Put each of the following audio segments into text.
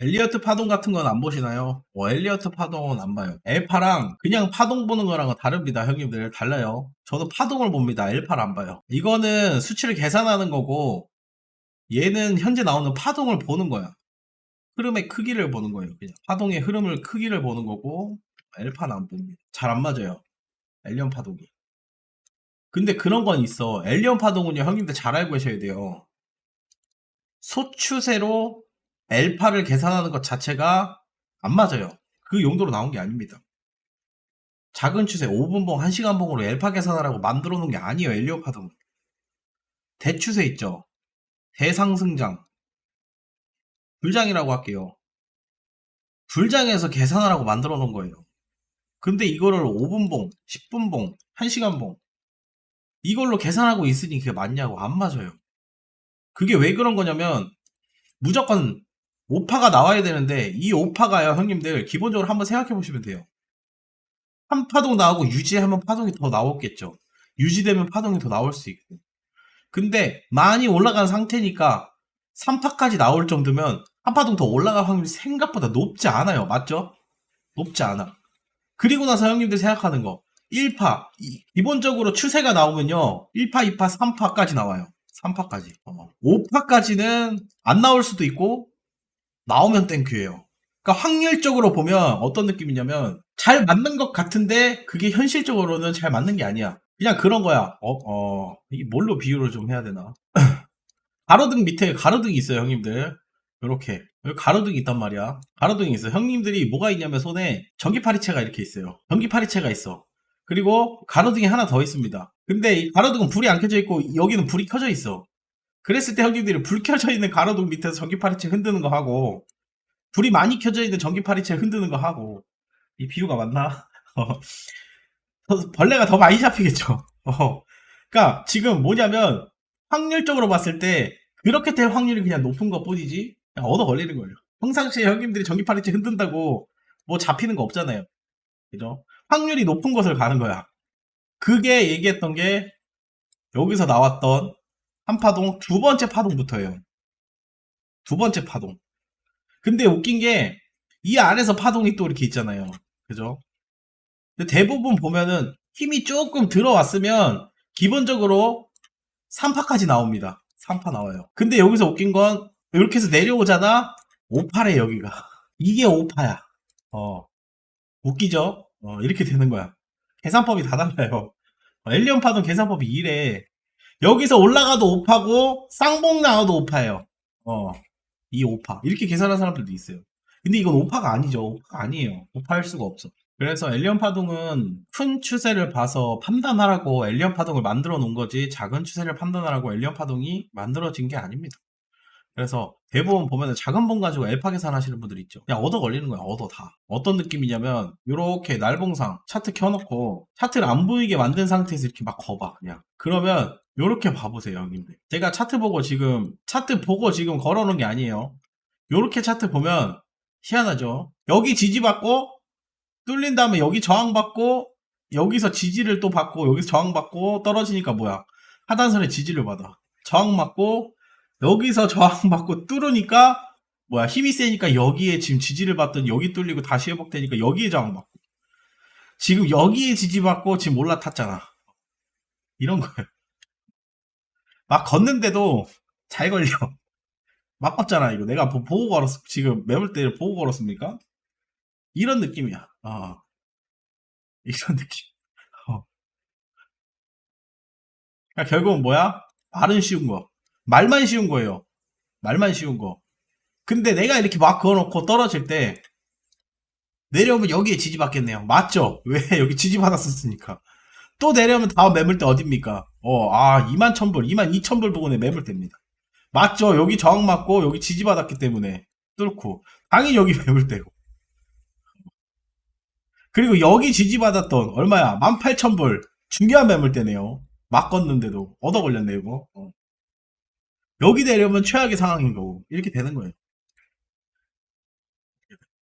엘리어트 파동 같은 건 안 보시나요? 어, 엘리어트 파동은 안 봐요. 엘파랑 그냥 파동 보는 거랑은 다릅니다, 형님들. 달라요. 저도 파동을 봅니다. 엘파를 안 봐요. 이거는 수치를 계산하는 거고, 얘는 현재 나오는 파동을 보는 거야. 흐름의 크기를 보는 거예요. 그냥 파동의 흐름을 크기를 보는 거고, 엘파는 안 봅니다. 잘 안 맞아요. 엘리언 파동이. 근데 그런 건 있어. 엘리언 파동은요, 형님들 잘 알고 계셔야 돼요. 소추세로 엘파를 계산하는 것 자체가 안 맞아요. 그 용도로 나온 게 아닙니다. 작은 추세 5분봉, 1시간봉으로 엘파 계산하라고 만들어 놓은 게 아니에요. 엘리오 파동은. 대추세 있죠. 대상승장. 불장이라고 할게요. 불장에서 계산하라고 만들어 놓은 거예요. 근데 이거를 5분봉, 10분봉, 1시간봉 이걸로 계산하고 있으니 그게 맞냐고 안 맞아요. 그게 왜 그런 거냐면 무조건 오파가 나와야 되는데 이 오파가요 형님들 기본적으로 한번 생각해 보시면 돼요. 한 파동 나오고 유지하면 파동이 더 나오겠죠. 유지되면 파동이 더 나올 수 있고. 근데 많이 올라간 상태니까 3파까지 나올 정도면 한 파동 더 올라갈 확률이 생각보다 높지 않아요. 맞죠? 높지 않아. 그리고 나서 형님들 생각하는 거 1파 기본적으로 추세가 나오면요 1파, 2파, 3파까지 나와요. 3파까지. 5파까지는 안 나올 수도 있고 나오면 땡큐예요. 그러니까 확률적으로 보면 어떤 느낌이냐면 잘 맞는 것 같은데 그게 현실적으로는 잘 맞는 게 아니야. 그냥 그런 거야. 어, 어, 이게 뭘로 비유를 좀 해야 되나? 가로등 밑에 가로등이 있어요, 형님들. 요렇게. 가로등이 있단 말이야. 가로등이 있어. 형님들이 뭐가 있냐면 손에 전기 파리채가 이렇게 있어요. 전기 파리채가 있어. 그리고 가로등이 하나 더 있습니다. 근데 이 가로등은 불이 안 켜져 있고 여기는 불이 켜져 있어. 그랬을 때 형님들이 불 켜져 있는 가로등 밑에서 전기 파리채 흔드는 거 하고 불이 많이 켜져 있는 전기 파리채 흔드는 거 하고 이 비유가 맞나? 어. 더- 벌레가 더 많이 잡히겠죠. 어. 그러니까 지금 뭐냐면 확률적으로 봤을 때 그렇게 될 확률이 그냥 높은 것 뿐이지 얻어 걸리는 거예요. 평상시에 형님들이 전기파리채 흔든다고 뭐 잡히는 거 없잖아요. 그죠? 확률이 높은 것을 가는 거야. 그게 얘기했던 게 여기서 나왔던 한 파동 두 번째 파동부터예요. 두 번째 파동. 근데 웃긴 게 이 안에서 파동이 또 이렇게 있잖아요. 그죠? 대부분 보면은 힘이 조금 들어왔으면 기본적으로 3파까지 나옵니다. 3파 나와요. 근데 여기서 웃긴 건 이렇게 해서 내려오잖아. 5파래 여기가. 이게 5파야. 어. 웃기죠? 어, 이렇게 되는 거야. 계산법이 다 달라요. 어, 엘리언 파동 계산법이 이래. 여기서 올라가도 5파고 쌍봉 나와도 5파예요. 어. 이 5파. 이렇게 계산하는 사람들도 있어요. 근데 이건 5파가 아니죠. 5파가 아니에요. 5파일 수가 없어. 그래서 엘리언 파동은 큰 추세를 봐서 판단하라고 엘리언 파동을 만들어 놓은 거지 작은 추세를 판단하라고 엘리언 파동이 만들어진 게 아닙니다. 그래서 대부분 보면은 작은 봉 가지고 엘파 계산하시는 분들 있죠. 그냥 얻어 걸리는 거야, 얻어 다. 어떤 느낌이냐면 이렇게 날봉상 차트 켜놓고 차트를 안 보이게 만든 상태에서 이렇게 막 거봐 그냥. 그러면 이렇게 봐보세요, 형님들. 제가 차트 보고 지금 차트 보고 지금 걸어놓은 게 아니에요. 이렇게 차트 보면 희한하죠. 여기 지지받고 뚫린 다음에 여기 저항받고 여기서 지지를 또 받고 여기서 저항받고 떨어지니까 뭐야 하단선에 지지를 받아 저항받고 여기서 저항받고 뚫으니까 뭐야 힘이 세니까 여기에 지금 지지를 받던 여기 뚫리고 다시 회복되니까 여기에 저항받고. 지금 여기에 지지받고 지금 올라탔잖아. 이런 거예요. 막 걷는데도 잘 걸려. 막 걷잖아 이거. 내가 보- 보고 걸었어 지금 매물대를 보고 걸었습니까? 이런 느낌이야. 아 이런 느낌. 어. 그러니까 결국은 뭐야? 말은 쉬운 거 말만 쉬운 거예요. 말만 쉬운 거. 근데 내가 이렇게 막 그어놓고 떨어질 때 내려오면 여기에 지지받겠네요. 맞죠? 왜? 여기 지지받았었으니까. 또 내려오면 다음 매물대 어딥니까? 어, 아, 2만 1000불, 2만 2000불 부근에 매물대입니다. 맞죠? 여기 저항 맞고 여기 지지받았기 때문에 뚫고 당연히 여기 매물대고. 그리고 여기 지지받았던 얼마야? 18,000불. 중요한 매물대네요. 막 걷는데도 얻어 걸렸네, 이거. 어. 여기 내려오면 최악의 상황인 거고 이렇게 되는 거예요.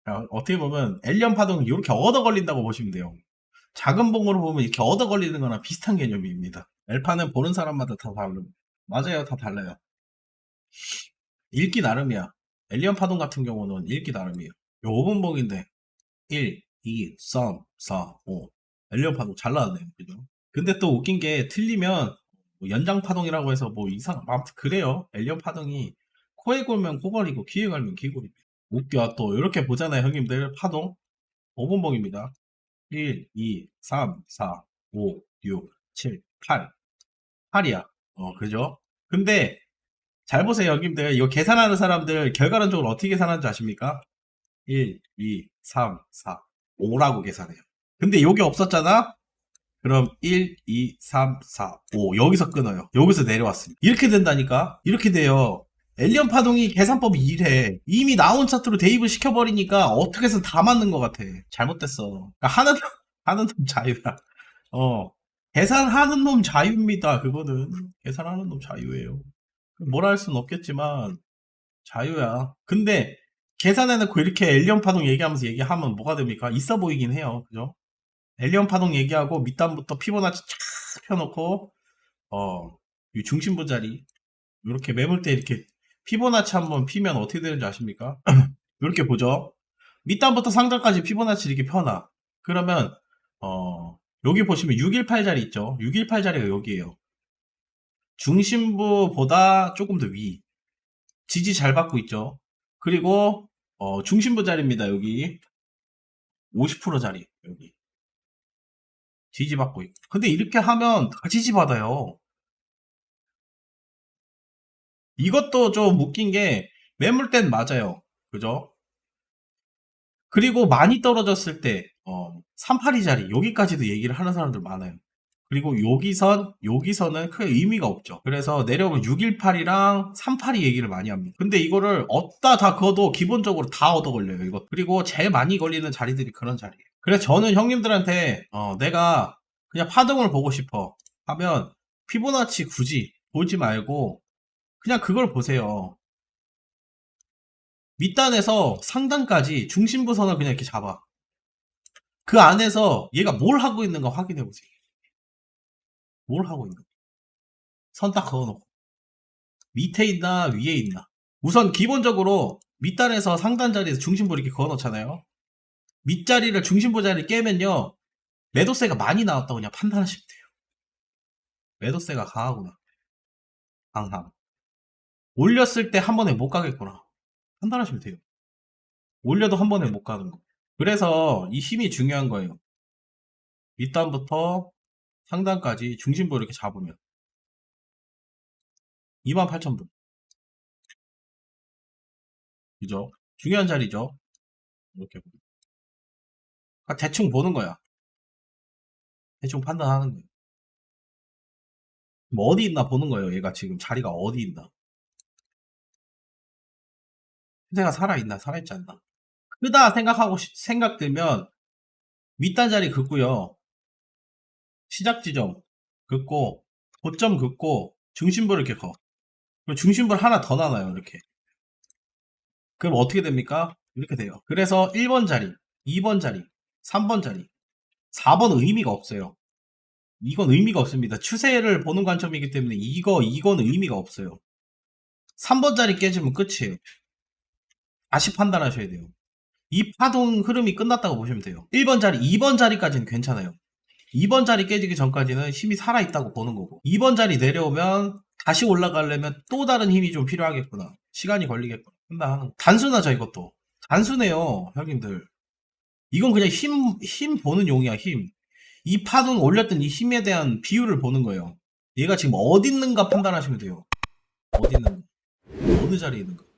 야, 어떻게 보면 엘리언 파동이 이렇게 얻어 걸린다고 보시면 돼요. 작은 봉으로 보면 이렇게 얻어 걸리는 거나 비슷한 개념입니다. 엘파는 보는 사람마다 다 다릅니다. 맞아요, 다 달라요. 읽기 나름이야. 엘리언 파동 같은 경우는 읽기 나름이에요. 요 5분봉인데 1, 2, 3, 4, 5 엘리언 파동 잘 나왔네요. 그죠? 근데 또 웃긴 게 틀리면 뭐 연장 파동이라고 해서 뭐 이상 아무튼 그래요. 엘리언 파동이 코에 골면 코걸이고 귀에 걸면 귀걸입니다. 웃겨 또 이렇게 보잖아요 형님들 파동 5분봉입니다. 1, 2, 3, 4, 5, 6, 7, 8 8이야. 어 그죠? 근데 잘 보세요 형님들 이거 계산하는 사람들 결과론적으로 어떻게 계산하는지 아십니까? 1, 2, 3, 4, 5라고 계산해요. 근데 여기 없었잖아? 그럼 1, 2, 3, 4, 5 여기서 끊어요. 여기서 내려왔습니다. 이렇게 된다니까? 이렇게 돼요. 엘리언 파동이 계산법이 이래. 이미 나온 차트로 대입을 시켜버리니까 어떻게 해서 다 맞는 것 같아. 잘못됐어. 그러니까 하는, 하는 놈 자유야. 어. 계산하는 놈 자유입니다. 그거는. 계산하는 놈 자유예요. 뭐라 할 수는 없겠지만, 자유야. 근데, 계산해놓고 이렇게 엘리언 파동 얘기하면서 얘기하면 뭐가 됩니까? 있어 보이긴 해요. 그죠? 엘리언 파동 얘기하고 밑단부터 피보나치 쫙 펴놓고 어, 이 중심부 자리 이렇게 매물 때 이렇게 피보나치 한번 피면 어떻게 되는지 아십니까? 이렇게 보죠. 밑단부터 상단까지 피보나치 이렇게 펴놔. 그러면 어, 여기 보시면 618 자리 있죠. 618 자리가 여기에요. 중심부보다 조금 더 위. 지지 잘 받고 있죠. 그리고 어, 중심부 자리입니다. 여기 50% 자리 여기. 지지받고 있고. 근데 이렇게 하면 다 지지받아요. 이것도 좀 웃긴 게 매물 땐 맞아요. 그죠? 그리고 많이 떨어졌을 때, 어, 382 자리, 여기까지도 얘기를 하는 사람들 많아요. 그리고 여기선, 여기서는 크게 의미가 없죠. 그래서 내려오면 618이랑 382 얘기를 많이 합니다. 근데 이거를 얻다 다 그어도 기본적으로 다 얻어 걸려요, 이거. 그리고 제일 많이 걸리는 자리들이 그런 자리예요. 그래서 저는 형님들한테, 어, 내가 그냥 파동을 보고 싶어 하면 피보나치 굳이 보지 말고 그냥 그걸 보세요. 밑단에서 상단까지 중심부선을 그냥 이렇게 잡아. 그 안에서 얘가 뭘 하고 있는가 확인해 보세요. 뭘 하고 있는가. 선 딱 그어놓고. 밑에 있나, 위에 있나. 우선 기본적으로 밑단에서 상단 자리에서 중심부 이렇게 그어놓잖아요. 밑자리를 중심부 자리 깨면요. 매도세가 많이 나왔다고 그냥 판단하시면 돼요. 매도세가 강하구나. 강함. 올렸을 때 한 번에 못 가겠구나. 판단하시면 돼요. 올려도 한 번에 못 가는 거. 그래서 이 힘이 중요한 거예요. 밑단부터 상단까지 중심부 이렇게 잡으면 28,000분. 그죠? 중요한 자리죠. 이렇게 보면. 그러니까 대충 보는 거야. 대충 판단하는 거예요. 뭐 어디 있나 보는 거예요. 얘가 지금 자리가 어디 있나. 현재가 살아있나, 살아있지 않나. 크다 생각하고, 싶- 생각되면, 밑단 자리 긋고요. 시작 지점 긋고, 고점 긋고, 중심부를 이렇게 커. 중심부를 하나 더 나눠요, 이렇게. 그럼 어떻게 됩니까? 이렇게 돼요. 그래서 1번 자리, 2번 자리, 3번 자리, 4번은 의미가 없어요. 이건 의미가 없습니다. 추세를 보는 관점이기 때문에 이거, 이거는 의미가 없어요. 3번 자리 깨지면 끝이에요. 다시 판단하셔야 돼요. 이 파동 흐름이 끝났다고 보시면 돼요. 1번 자리, 2번 자리까지는 괜찮아요. 2번 자리 깨지기 전까지는 힘이 살아있다고 보는 거고 2번 자리 내려오면 다시 올라가려면 또 다른 힘이 좀 필요하겠구나. 시간이 걸리겠구나. 판단하는 거. 단순하죠 이것도. 단순해요 형님들. 이건 그냥 힘, 힘 보는 용이야 힘. 이 파동 올렸던 이 힘에 대한 비율을 보는 거예요. 얘가 지금 어디 있는가 판단하시면 돼요. 어디 있는가. 어느 자리에 있는가.